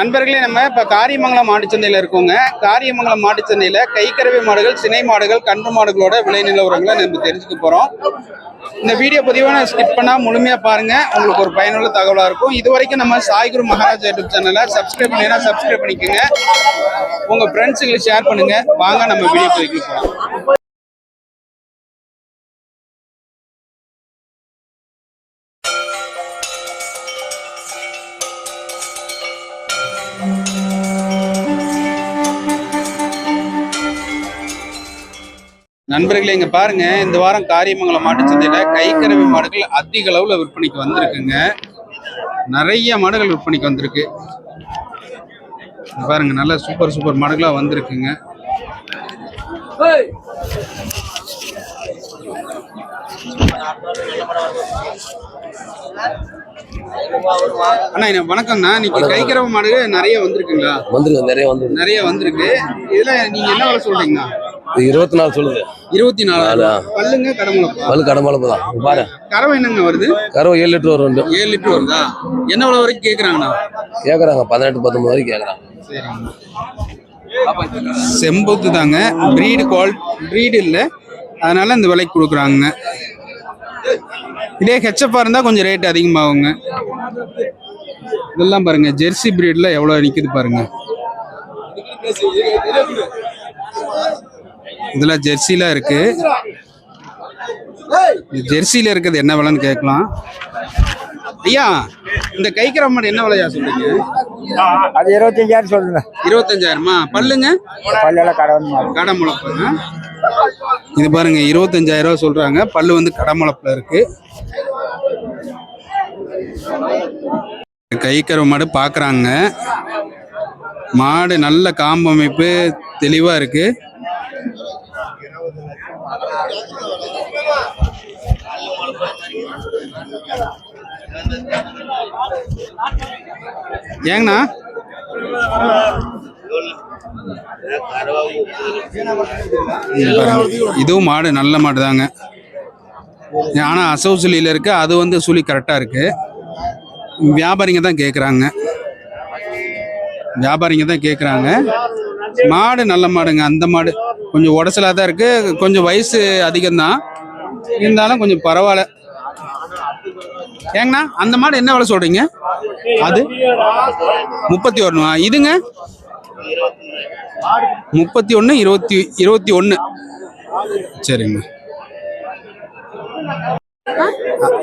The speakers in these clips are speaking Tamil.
நண்பர்களே நம்ம இப்ப காரியமங்கலம் மாட்டுச்சந்தையில இருக்கோங்க. காரியமங்கலம் மாட்டுச்சந்தையில கைக்கறவை மாடுகள் சினை மாடுகள் கன்று மாடுகளோட விலை நிலவரங்களை நம்ம தெரிஞ்சுக்க போறோம். இந்த வீடியோ பதிவான ஸ்கிப் பண்ணா முழுமையா பாருங்க. உங்களுக்கு ஒரு பயனுள்ள தகவலா இருக்கும். இது வரைக்கும் நம்ம சாய்குரு மகாராஜ் யூடியூப் சேனலை சப்ஸ்கிரைப் பண்ணினா சப்ஸ்கிரைப் பண்ணிக்கோங்க. உங்க ஃப்ரெண்ட்ஸுங்களுக்கு ஷேர் பண்ணுங்க. வாங்க நம்ம வீடியோ பதிவு போகலாம் நண்பர்களே இங்க பாருங்க. இந்த வாரம் காரியமங்கலம் மாட்டுச்சந்தையில கைக்கறவை மாடுகள் அதிக அளவுல விற்பனைக்கு வந்திருக்குங்க. நிறைய மாடுகள் விற்பனைக்கு வந்திருக்கு. பாருங்க நல்ல சூப்பர் சூப்பர் மாடுகளா வந்திருக்குங்க. அண்ணா வணக்கம்ண்ணா. இன்னைக்கு கைக்கறவை மாடுகள் நிறைய வந்திருக்குங்களா? வந்துருங்க நிறைய வந்துருக்கு. நிறைய வந்திருக்கு. இதுல நீங்க என்ன விலை சொல்றீங்கண்ணா? இருபத்தி நாலு சொல்லுது. இருபத்தி நாலா. பல்லுங்க கடமுளப்பா பல் கடமளப்பு தான் பாரு. கறவை என்னங்க வருது? கறவை ஏழு லிட்டர் வரும் ஏழு லிட்டர் வருதா? என்ன விலை வரைக்கும் கேக்குறாங்கண்ணா? கேட்குறாங்க பதினெட்டு பத்தொன்பது வரைக்கும் கேட்குறாங்க செம்பொத்து தாங்க பிரீடு குவால் பிரீடு இல்லை. அதனால இந்த விலைக்கு கொடுக்குறாங்க இதே ஹெச்எஃப்பாக இருந்தால் கொஞ்சம் ரேட் அதிகமாகுங்க. இதெல்லாம் பாருங்க. ஜெர்சி பிரீடில் எவ்வளோ நிற்குது பாருங்க. இதெல்லாம் ஜெர்சிலாம் இருக்கு. இந்த ஜெர்சியில் இருக்கிறது என்ன விலைன்னு கேட்கலாம். ஐயா இந்த கைக்கிற மாடு என்ன விலையா சொல்றீங்க? அது இருபத்தஞ்சாயிரம் சொல்லுங்க. இருபத்தஞ்சாயிரமா? பல்லுங்க? பல்லெல்லாம் கடை கடை முளப்புங்க. இது பாருங்க இருபத்தஞ்சாயிரம் ரூபா சொல்றாங்க. பல்லு வந்து கடை முளப்புல இருக்கு. கைக்கறவை மாடு பார்க்குறாங்க மாடு நல்ல காம்பு அமைப்பு தெளிவா இருக்கு. ஏங்கண்ணா? இதுவும் மாடு நல்ல மாடு தாங்க ஆனால் அசவு சுழியில் இருக்கு அது வந்து சுழி கரெக்டாக இருக்கு. வியாபாரிங்க தான் கேட்குறாங்க வியாபாரிங்க தான் கேட்குறாங்க மாடு நல்ல மாடுங்க. அந்த மாடு கொஞ்சம் உடச்சலாக தான் இருக்கு. கொஞ்சம் வயசு அதிகம்தான். இருந்தாலும் கொஞ்சம் பரவாயில்ல. ஏங்கண்ணா அந்த மாடு என்ன விலை சொல்றீங்க? அது முப்பத்தி ஒன்றுவா இதுங்க? முப்பத்தி ஒன்று இருபத்தி இருபத்தி ஒன்று சரிங்க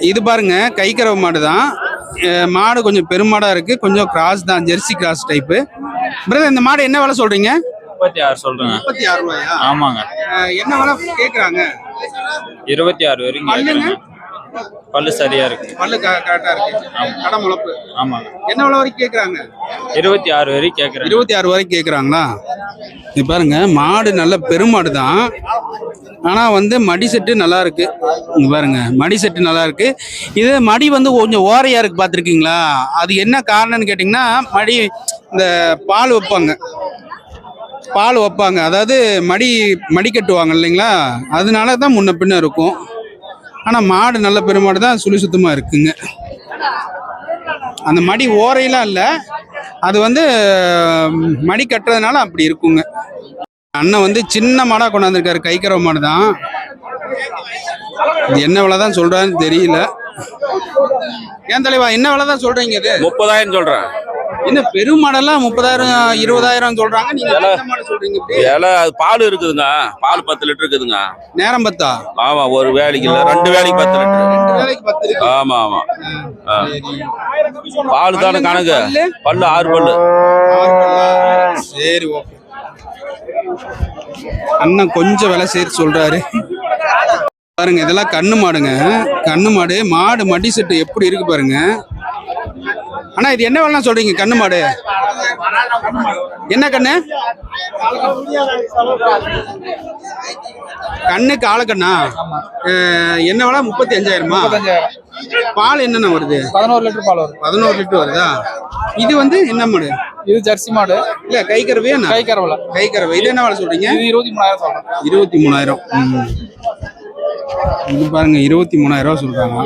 இது பாருங்க கைக்கரவு மாடு தான் மாடு கொஞ்சம் பெருமாடா இருக்கு. கொஞ்சம் கிராஸ் தான் ஜெர்சி கிராஸ் டைப்பு பிரதர் இந்த மாடு என்ன விலை சொல்றீங்க? முப்பத்தி ஆறு சொல்றேங்க. முப்பத்தி ஆறு ரூபாயா? ஆமாங்க. என்ன விலை கேக்குறாங்க? இருபத்தி ஆறு வரைக்கும் பல்லுங்க? கேட்குறேங்க பல்லு சரியா இருக்கு. பல்லு கரெக்டா இருக்கு. கடை முளப்பு ஆமாங்க. என்ன விலை வரைக்கும் கேக்குறாங்க? இருபத்தி ஆறு வரைக்கும் கேட்குறேன் இருபத்தி ஆறு வரைக்கும் கேக்குறாங்களா? இது பாருங்க மாடு நல்ல பெருமாடு தான். ஆனா வந்து மடி செட்டு நல்லா இருக்கு. இங்க பாருங்க மடி செட்டு நல்லா இருக்கு. இது மடி வந்து கொஞ்சம் ஓரையா இருக்கு பார்த்துருக்கீங்களா அது என்ன காரணம்னு கேட்டிங்கன்னா மடி இந்த பால் வைப்பாங்க. பால் வைப்பாங்க. அதாவது மடி மடி கட்டுவாங்க இல்லைங்களா? அதனால தான் முன்ன பின்ன இருக்கும். ஆனால் மாடு நல்ல பெருமாடு தான் சுழி சுத்தமாக இருக்குங்க. அந்த மடி ஓரையெல்லாம் இல்லை. அது வந்து மடி கட்டுறதுனால அப்படி இருக்குங்க. அண்ணன் வந்து சின்ன மாடாக கொண்டாந்துருக்காரு. கைக்கரவ மாடு தான். இது என்ன விலை தான் தெரியல. ஏன் தலைவா என்ன விலை தான் சொல்றீங்க இது? முப்பதாயிரம் சொல்கிறேன் என்ன பெரும் மாடெல்லாம் முப்பதாயிரம் இருபதாயிரம் சொல்றாங்க? நீங்க சொல்றீங்க இலை அது பால் இருக்குதுங்க. பால் பத்து லிட்டர் இருக்குதுங்க. நேரம் பத்தா? ஆமா ஒரு வேலைக்கு இல்ல ரெண்டு வேலைக்கு பத்து லிட்டர். ஆமா ஆமா. பால் தானே கணக்கு? பல்லு? ஆறு பல்லா? சரி ஓகே. அண்ணன் கொஞ்சம் விலை சேர்த்து சொல்றாரு. பாருங்க இதெல்லாம் கண்ணு மாடுங்க. கண்ணு மாடு மாடு மடி செட்டு எப்படி இருக்கு பாருங்க. அண்ணா இது என்ன வேலை சொல்றீங்க? கண்ணு மாடு. என்ன கண்ணு? கண்ணு காலக்கண்ணா என்ன விலை? முப்பத்தி அஞ்சாயிரமா பால் என்னென்ன வருது? பதினோரு லிட்டர் பால் வரும். பதினோரு லிட்டர் வருதா? இது வந்து என்ன மாடு? இது ஜெர்சி மாடு. இல்ல கை என்ன? கை கரவல கை கறவை இது என்ன வேலை சொல்றீங்க? இது இருபத்தி மூணாயிரம் சொல்றேன் இருபத்தி மூணாயிரம். இது பாருங்க இருபத்தி மூணாயிரம் ரூபா சொல்றாங்க.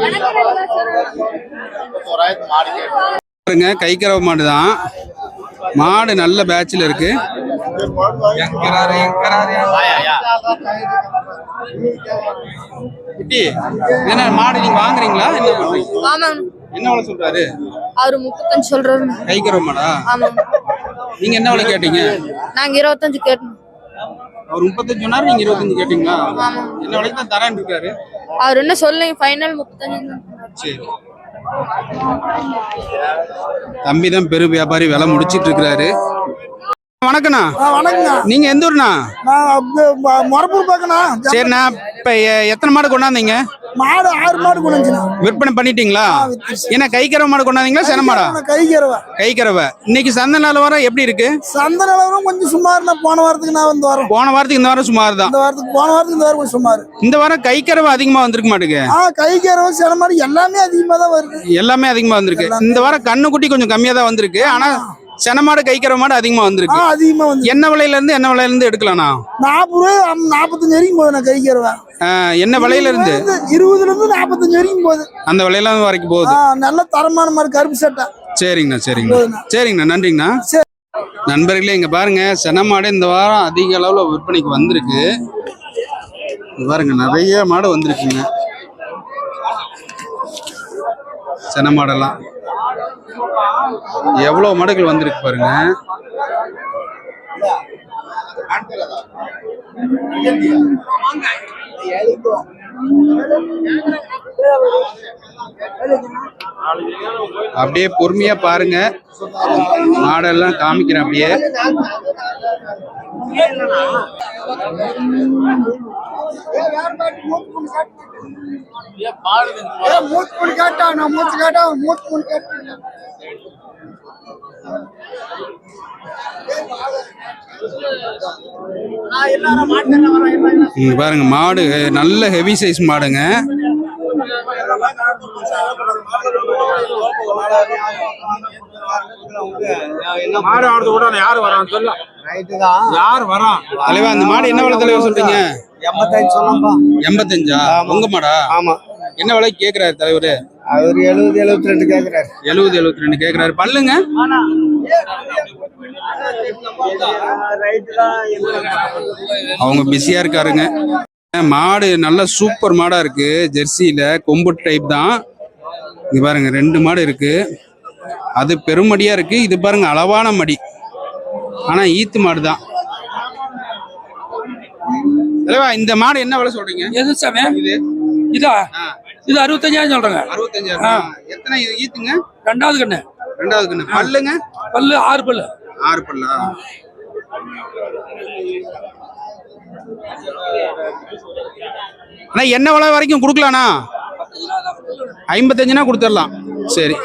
பாருங்க கை கறவை மாடு தான். மாடு நல்ல பேட்ச்ல இருக்கு. குட்டி, என்ன மாடு நீங்க வாங்குறீங்களா? என்ன பண்றீங்க? ஆமாங்க. என்ன விலை சொல்றாரு? அவரு முப்பத்தஞ்சு சொல்றாரு. கைக்கிற மாடா? நீங்க என்ன விலை கேட்டீங்க? நாங்க இருபத்தஞ்சு கேட்டோம். அவர் முப்பத்தஞ்சு சொன்னாரு நீங்க இருபத்தஞ்சு கேட்டீங்களா. என்ன விலைக்கு தான் தரேன் இருக்காரு அவர் என்ன சொல்லுங்க ஃபைனல் முப்பத்தஞ்சு. சரி. தம்பி தான் பெரு வியாபாரி வேலை முடிச்சிட்டு இருக்கிறாரு. வணக்கண்ணா வணக்கங்க நீங்க எந்த ஊர்ண்ணா மொரப்பூர் பக்கண்ணா சரிண்ணா. இப்ப எத்தனை மாடு கொண்டாந்தீங்க? மாடு ஆறு மாடு கொண்டுச்சுண்ணா விற்பனை பண்ணிட்டீங்களா? என்ன கைக்கறவை மாடு கொண்டாந்தீங்களா சென மாடா? கைக்கிறவ கைக்கறவை. இன்னைக்கு சந்தை நிலவரம் எப்படி இருக்கு? சந்த நிலவரம் கொஞ்சம் சுமார்ண்ணா. போன வாரத்துக்கு நான் வந்து வரேன் போன வாரத்துக்கு இந்த வாரம் சுமார் தான் இந்த வாரத்துக்கு போன வாரத்துக்கு இந்த வாரம் கொஞ்சம் சுமார். இந்த வாரம் கைக்கறவை அதிகமா வந்திருக்க மாட்டுக்கு. ஆ கைக்கிறவ சில மாடு எல்லாமே அதிகமா தான் வருது. எல்லாமே அதிகமா வந்திருக்கு. இந்த வாரம் கண்ணுக்குட்டி கொஞ்சம் கம்மியா தான் வந்திருக்கு. ஆனா சென மாடு கைக்கற மாடு அதிகமா வந்திருக்கு. அதிகமா வந்து என்ன விலையில இருந்து என்ன விலையில இருந்து எடுக்கலாம்ண்ணா நாற்பது அம், நாற்பத்தஞ்சு வரைக்கும் போகுது நான் கைக்கிறவ ஆஹ், என்ன விலையில இருந்து இருபதுல இருந்து நாற்பத்தஞ்சு வரைக்கும் போகுது. அந்த விலையில வரைக்கும் போகுது. நல்ல தரமான மாதிரி கருப்பு சட்டை. சரிங்கண்ணா சரிங்கண்ணா. சரிங்கண்ணா நன்றிங்கண்ணா. நண்பர்களே இங்க பாருங்க சென மாடு இந்த வாரம் அதிக அளவுல விற்பனைக்கு வந்திருக்கு. பாருங்க நிறைய மாடு வந்திருக்குங்க. சென மாடெல்லாம். எவ்வளவு மாடுகள் வந்திருக்கு பாருங்க. அப்படியே பொறுமையா பாருங்க. மாடெல்லாம் காமிக்கிறேன் அப்படியே. மூச்சு மூணு கேட்டா நான் மூச்சு கேட்டா மூச்சு இங்க பாருங்க மாடு நல்ல ஹெவி சைஸ் மாடுங்க. மாடு ஆடுறது கூட யாரு வரான் சொல்ல யார் வரான் தலைவா அந்த மாடு என்ன விலை தலைவா சொல்றீங்க? எண்பத்தஞ்சு சொல்லப்பா எண்பத்தஞ்சா? உங்க மாடா? ஆமா. என்ன விலை கேக்குறாரு தலைவரு? அவர் எழுபது எழுபத்தி ரெண்டு கேக்குறாரு. எழுபது எழுபத்தி ரெண்டு கேக்குறாரு. பல்லுங்க. அவங்க பிஸியா இருக்காருங்க. மாடு நல்ல சூப்பர் மாடா இருக்கு. ஜெர்சியில கொம்பு டைப் தான். இங்க பாருங்க ரெண்டு மாடு இருக்கு. அது பெருமடியா இருக்கு. இது பாருங்க அளவான மடி. ஆனா ஈத்து மாடு தான். தலைவா இந்த மாடு என்ன விலை சொல்றீங்க? எது சாமி? இது. இதா? இது அறுபத்தஞ்சாயிரம் சொல்றேங்க. அறுபத்தஞ்சாயிரம் எத்தனை இது ஈத்துங்க? ரெண்டாவது கண்ணு. ரெண்டாவது கண்ணு. பல்லுங்க? பல்லு ஆறு பல்லு. ஆறு பல்லா? அண்ணா என்ன விலை வரைக்கும் கொடுக்கலாண்ணா? ஐம்பத்தஞ்சுனா கொடுத்துடலாம். சரி.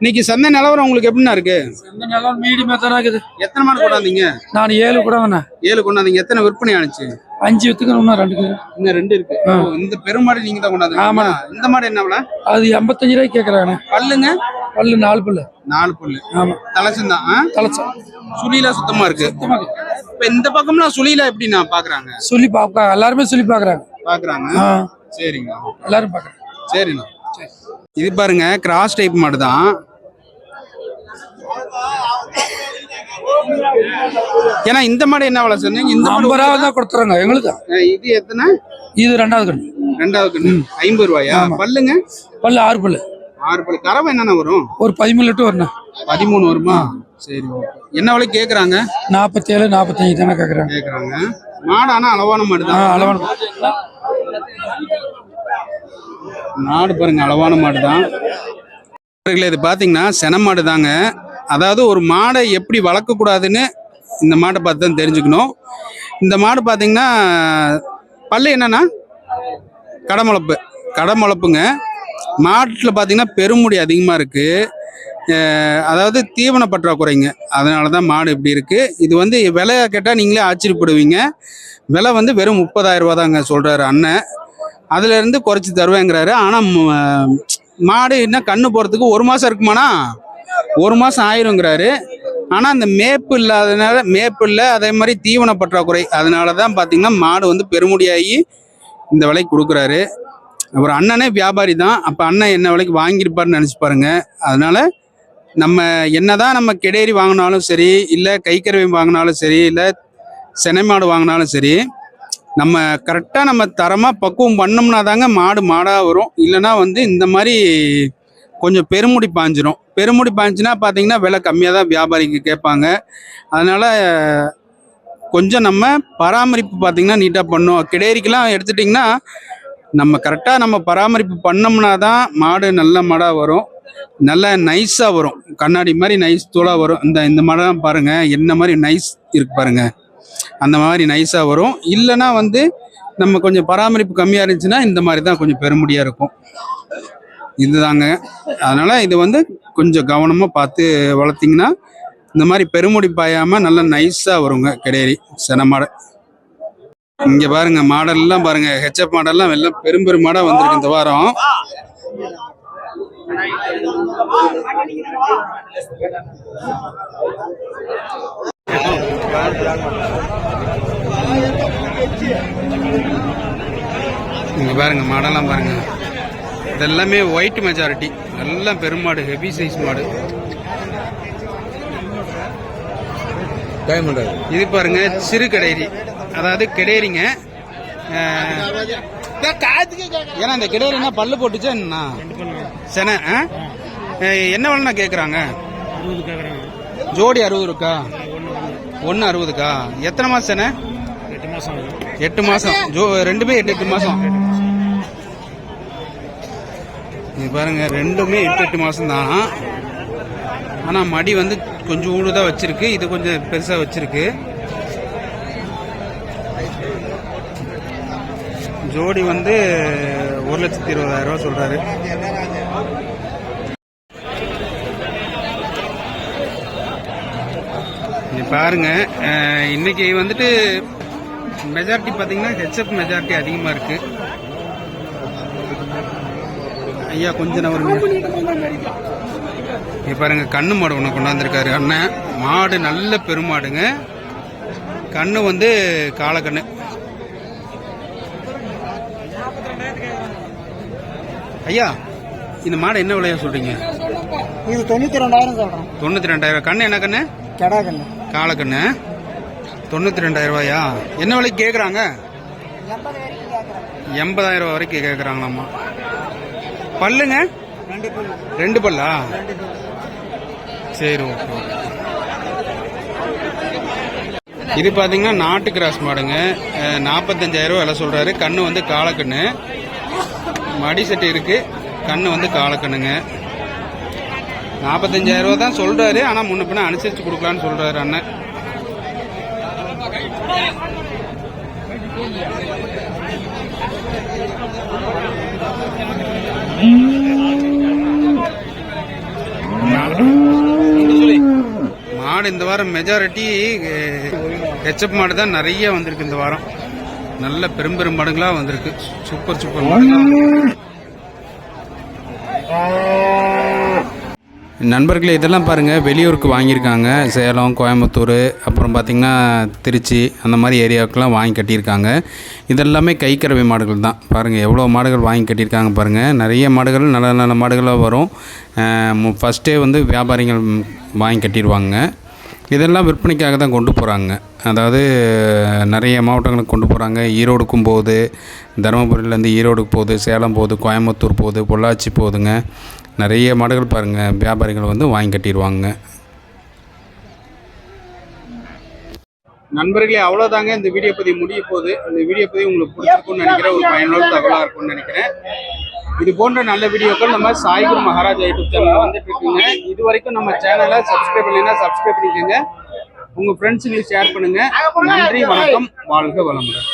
இன்னைக்கு சந்தை நிலவரம் உங்களுக்கு எப்படிண்ணா இருக்கு? மீடியமா தானே இருக்குது. எத்தனை மாடு கொண்டாந்தீங்க? நான் ஏழு கூட வேணா ஏழு கொண்டாந்தீங்க. எத்தனை விற்பனை ஆனிச்சு அஞ்சு வித்துக்கு இன்னும் ரெண்டு. இன்னும் ரெண்டு இருக்கு. இந்த பெருமாடு நீங்க தான் கொண்டாந்தீங்க ஆமாண்ணா. இந்த மாடு என்ன விலை? அது எண்பத்தஞ்சு ரூபாய்க்கு கேட்கறாங்கண்ணே பல்லுங்க? பல்லு நாலு பல்லு. நாலு பல்லு. ஆமா. தலைச்சந்தான் தலைச்சம் சுழிலா சுத்தமா இருக்கு. இப்ப இந்த பக்கம்லாம் சுழிலா எப்படி நான் பாக்குறாங்க? சொல்லி பாப்பா எல்லாருமே சொல்லி பாக்குறாங்க. பாக்குறாங்க? சரிங்க எல்லாரும் பாக்குறாங்க. சரிண்ணா. இது பாருங்க கிராஸ் டைப் மாடு தான் ஏன்னா இந்த மாடு என்ன விலை சொன்னீங்க? இந்த ஐம்பது ரூபா தான் கொடுத்துறாங்க எங்களுக்கு இது எத்தனை? இது ரெண்டாவது கண்ணு ரெண்டாவது கண்ணு ஐம்பது ரூபாயா? பல்லுங்க? பல்லு ஆறு பல்லு. ஆறு பல்லு. கறவை என்னென்ன வரும்? ஒரு பதிமூணு லிட்டர் வரணும் பதிமூணு வருமா? சரி ஓகே என்ன விலை கேக்குறாங்க? நாற்பத்தி ஏழு நாற்பத்தஞ்சு தானே கேட்கறாங்க கேக்குறாங்க. மாடு ஆனா அளவான மாடு தான். அளவான மாடு. பாருங்க அளவான மாடு தான். இது பாத்தீங்கன்னா சென மாடு தாங்க. அதாவது ஒரு மாடை எப்படி வளர்க்கக்கூடாதுன்னு இந்த மாட்டை பார்த்து தான் தெரிஞ்சுக்கணும். இந்த மாடு பார்த்தீங்கன்னா பல்லு என்னன்னா? கடமுளப்பு கடமுளப்புங்க மாட்டில் பார்த்தீங்கன்னா பெருமுடி அதிகமாக இருக்குது அதாவது தீவன பற்றாக்குறைங்க. அதனால தான் மாடு இப்படி இருக்குது இது வந்து விலை கேட்டால் நீங்களே ஆச்சரியப்படுவீங்க. விலை வந்து வெறும் முப்பதாயிரரூபா தாங்க சொல்கிறாரு அண்ணன். அதுலேருந்து குறைச்சி தருவேங்கிறாரு. ஆனால் மாடு என்ன கண்ணு போகிறதுக்கு ஒரு மாதம் இருக்குமாண்ணா? ஒரு மாதம் ஆயிருங்கிறாரு. ஆனால் அந்த மேப்பு இல்லாதனால மேப்பு இல்லை அதே மாதிரி தீவன பற்றாக்குறை. அதனால தான் பார்த்தீங்கன்னா மாடு வந்து பெருமுடியாகி இந்த விலைக்கு கொடுக்குறாரு. அப்புறம் அண்ணனே வியாபாரி தான். அப்போ அண்ணன் என்ன விலைக்கு வாங்கியிருப்பாருன்னு நினச்சி பாருங்க. அதனால நம்ம என்னதான் நம்ம கெடேரி வாங்கினாலும் சரி இல்லை கைக்கருவி வாங்கினாலும் சரி இல்லை செனை மாடு வாங்கினாலும் சரி நம்ம கரெக்டாக நம்ம தரமாக பக்குவம் பண்ணோம்னா தாங்க மாடு மாடாக வரும். இல்லைன்னா வந்து இந்த மாதிரி கொஞ்சம் பெருமுடி பாஞ்சிரும். பெருமுடி பாஞ்சுன்னா பார்த்தீங்கன்னா விலை கம்மியாக தான் வியாபாரிக்கு கேட்பாங்க. அதனால் கொஞ்சம் நம்ம பராமரிப்பு பார்த்தீங்கன்னா நீட்டாக பண்ணும் கிடேரிக்கெலாம் எடுத்துட்டிங்கன்னா நம்ம கரெக்டாக நம்ம பராமரிப்பு பண்ணோம்னா தான் மாடு நல்ல மாடாக வரும். நல்லா நைஸாக வரும். கண்ணாடி மாதிரி நைஸ் தூளாக வரும். இந்த இந்த மாடெல்லாம் பாருங்கள் என்ன மாதிரி நைஸ் இருக்கு பாருங்க. அந்த மாதிரி நைஸாக வரும். இல்லைன்னா வந்து நம்ம கொஞ்சம் பராமரிப்பு கம்மியாக இருந்துச்சுன்னா இந்த மாதிரி தான் கொஞ்சம் பெருமுடியாக இருக்கும். இதுதாங்க. அதனால் இது வந்து கொஞ்சம் கவனமாக பார்த்து வளர்த்திங்கன்னா இந்த மாதிரி பெருமுடி பாயாமல் நல்லா நைஸாக வருங்க கிடையறி சென மாடை. இங்கே பாருங்க மாடல்லாம் பாருங்க. ஹெச்எப் மாடல்லாம் எல்லாம் பெரும் பெரும் மாடாக வந்திருக்கு இந்த வாரம். இங்க பாருங்க மாடெல்லாம் பாருங்க. இதெல்லாமே ஒயிட் மெஜாரிட்டி எல்லாம் பெருமாடு ஹெவி சைஸ் மாடு. இது? பாருங்க சிறு கடைரி. அதாவது கிடையரிங்க ஏன்னா இந்த கிடையரினா பல்லு போட்டுச்சா என்ன சென என்ன வேலைண்ணா கேட்குறாங்க ஜோடி அறுபது இருக்கா? ஒன்று அறுபதுக்கா? எத்தனை மாதம் சென எட்டு மாதம் ஜோ ரெண்டுமே எட்டு எட்டு மாதம் இது பாருங்க ரெண்டுமே எட்டு எட்டு மாதம் தான் ஆனால் மடி வந்து கொஞ்சம் ஊடுதான் வச்சிருக்கு. இது கொஞ்சம் பெருசாக வச்சிருக்கு. ஜோடி வந்து ஒரு லட்சத்தி இருபதாயிரம் ரூபா சொல்றாரு. பாருங்க. இன்னைக்கு வந்துட்டு மெஜாரிட்டி பார்த்தீங்கன்னா ஹெச்எப் மெஜாரிட்டி அதிகமாக இருக்கு. ஐயா கொஞ்சம் நவருங்க இங்க பாருங்க கண்ணு மாடு ஒன்று கொண்டாந்துருக்காரு. அண்ணன் மாடு நல்ல பெருமாடுங்க. கண்ணு வந்து காளக்கண்ணு ஐயா இந்த மாடு என்ன விலையா சொல்றீங்க? இது தொண்ணூத்தி ரெண்டாயிரம் சொல்றேன். தொண்ணூத்தி ரெண்டாயிரம். கண்ணு என்ன கண்ணு? கெடா கண்ணு காளக்கண்ணு தொண்ணூத்தி ரெண்டாயிரம் ரூபாயா? என்ன விலைக்கு கேட்குறாங்க எண்பதாயிரம் ரூபாய் வரைக்கும் கேட்குறாங்களாம்மா பல்லுங்க? ரெண்டு பல்லா. சரி ஓகே. இது பாத்தீங்கன்னா நாட்டு கிராஸ் மாடுங்க. அஹ், 45000 ரூபாய் விலை சொல்றாரு. கண்ணு வந்து காளக்கண்ணு மடி செட்டு இருக்கு. கண்ணு வந்து காளக்கண்ணுங்க நாற்பத்தஞ்சாயிரம் ரூபா தான் சொல்றாரு. ஆனா முன்ன பின்ன அனுசரிச்சு கொடுக்கலான்னு சொல்றாரு அண்ணன். மாடு இந்த வாரம் மெஜாரிட்டி ஹெச்எப் மாடு தான் நிறைய வந்திருக்கு இந்த வாரம். நல்ல பெரும் பெரும் மாடுகளா வந்திருக்கு. சூப்பர் சூப்பர் மாடுகளா நண்பர்களே இதெல்லாம் பாருங்கள் வெளியூருக்கு வாங்கியிருக்காங்க. சேலம் கோயம்புத்தூர் அப்புறம் பார்த்திங்கன்னா திருச்சி அந்த மாதிரி ஏரியாவுக்கெல்லாம் வாங்கி கட்டியிருக்காங்க. இதெல்லாமே கைக்கறவை மாடுகள் தான். பாருங்கள் எவ்வளோ மாடுகள் வாங்கி கட்டியிருக்காங்க பாருங்கள் நிறைய மாடுகள் நல்ல நல்ல மாடுகளாக வரும். ஃபஸ்ட்டே வந்து வியாபாரிகள் வாங்கி கட்டிடுவாங்க. இதெல்லாம் விற்பனைக்காக தான் கொண்டு போகிறாங்க அதாவது நிறைய மாவட்டங்களுக்கு கொண்டு போகிறாங்க ஈரோடுக்கும் போகுது தருமபுரியிலேருந்து ஈரோடுக்கு போகுது சேலம் போகுது கோயம்புத்தூர் போகுது பொள்ளாச்சி போகுதுங்க. நிறைய மாடுகள் பாருங்கள் வியாபாரிகள் வந்து வாங்கி கட்டிடுவாங்க நண்பர்களே அவ்வளோதாங்க இந்த வீடியோ பதிவு முடிய போகுது. இந்த வீடியோ பதிவு உங்களுக்கு பிடிச்சிருக்கும்னு நினைக்கிறேன் ஒரு பயனுள்ள தகவலாக இருக்கும்னு நினைக்கிறேன். இது போன்ற நல்ல வீடியோக்கள் நம்ம சாய்குரு மகாராஜா யூடியூப் சேனலில் வந்துட்டு இருக்குங்க. இது வரைக்கும் நம்ம சேனலை சப்ஸ்கிரைப் பண்ணலைன்னா சப்ஸ்கிரைப் பண்ணிக்கோங்க. உங்கள் ஃப்ரெண்ட்ஸுங்களுக்கு ஷேர் பண்ணுங்கள் நன்றி வணக்கம். வாழ்க வளமுடன்.